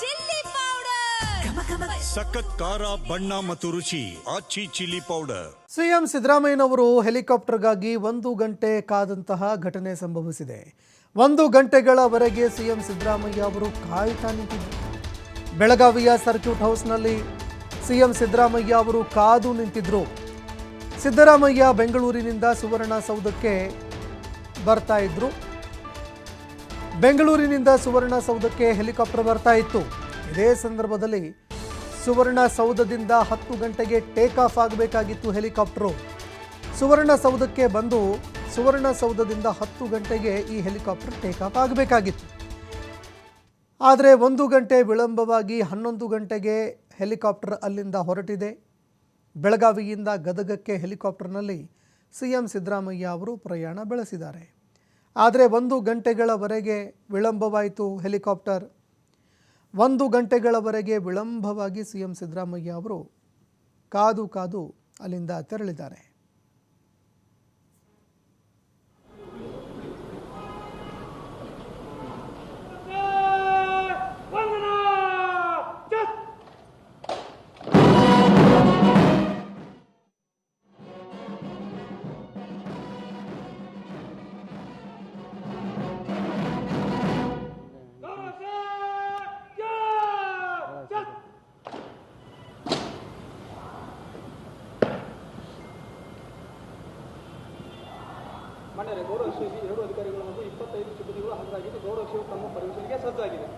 Chilli powder. ಸಖತ್ ಖಾರ ಬಣ್ಣ ಮತ್ತು ರುಚಿ ಆಚಿ ಚಿಲ್ಲಿ ಪೌಡರ್. ಸಿಎಂ ಸಿದ್ದರಾಮಯ್ಯನವರು ಹೆಲಿಕಾಪ್ಟರ್ಗಾಗಿ ಒಂದು ಗಂಟೆ ಕಾದಂತಹ ಘಟನೆ ಸಂಭವಿಸಿದೆ. ಒಂದು ಗಂಟೆಗಳವರೆಗೆ ಸಿಎಂ ಸಿದ್ದರಾಮಯ್ಯ ಅವರು ಕಾಯ್ತಾ ನಿಂತಿದ್ದರು. ಬೆಳಗಾವಿಯ ಸರ್ಕ್ಯೂಟ್ ಹೌಸ್ನಲ್ಲಿ ಸಿಎಂ ಸಿದ್ದರಾಮಯ್ಯ ಅವರು ಕಾದು ನಿಂತಿದ್ರು. ಸಿದ್ದರಾಮಯ್ಯ ಬೆಂಗಳೂರಿನಿಂದ ಸುವರ್ಣಸೌಧಕ್ಕೆ ಬರ್ತಾ ಇದ್ರು. ಬೆಂಗಳೂರಿನಿಂದ ಸುವರ್ಣಸೌಧಕ್ಕೆ ಹೆಲಿಕಾಪ್ಟರ್ ಬರ್ತಾ ಇತ್ತು. ಇದೇ ಸಂದರ್ಭದಲ್ಲಿ ಸುವರ್ಣಸೌಧದಿಂದ ಹತ್ತು ಗಂಟೆಗೆ ಟೇಕ್ ಆಫ್ ಆಗಬೇಕಾಗಿತ್ತು ಹೆಲಿಕಾಪ್ಟರು. ಸುವರ್ಣಸೌಧಕ್ಕೆ ಬಂದು ಸುವರ್ಣಸೌಧದಿಂದ ಹತ್ತು ಗಂಟೆಗೆ ಈ ಹೆಲಿಕಾಪ್ಟರ್ ಟೇಕ್ ಆಫ್ ಆಗಬೇಕಾಗಿತ್ತು. ಆದರೆ ಒಂದು ಗಂಟೆ ವಿಳಂಬವಾಗಿ ಹನ್ನೊಂದು ಗಂಟೆಗೆ ಹೆಲಿಕಾಪ್ಟರ್ ಅಲ್ಲಿಂದ ಹೊರಟಿದೆ. ಬೆಳಗಾವಿಯಿಂದ ಗದಗಕ್ಕೆ ಹೆಲಿಕಾಪ್ಟರ್ನಲ್ಲಿ ಸಿ ಎಂ ಸಿದ್ದರಾಮಯ್ಯ ಅವರು ಪ್ರಯಾಣ ಬೆಳೆಸಿದ್ದಾರೆ. ಆದರೆ ಒಂದು ಗಂಟೆಗಳವರೆಗೆ ವಿಳಂಬವಾಯಿತು ಹೆಲಿಕಾಪ್ಟರ್. ಒಂದು ಗಂಟೆಗಳವರೆಗೆ ವಿಳಂಬವಾಗಿ ಸಿ ಎಂ ಸಿದ್ದರಾಮಯ್ಯ ಅವರು ಕಾದು ಕಾದು ಅಲ್ಲಿಂದ ತೆರಳಿದ್ದಾರೆ. ಮಣ್ಣರೆ ಗೌರವ ಎರಡು ಅಧಿಕಾರಿಗಳು ಮತ್ತು ಇಪ್ಪತ್ತೈದು ಸಿಬ್ಬಂದಿಗಳು ಹಾಜರಾಗಿದ್ದು ಗೌರವ ತಮ್ಮ ಪರಿಶೀಲನೆಗೆ ಸಜ್ಜಾಗಿದೆ.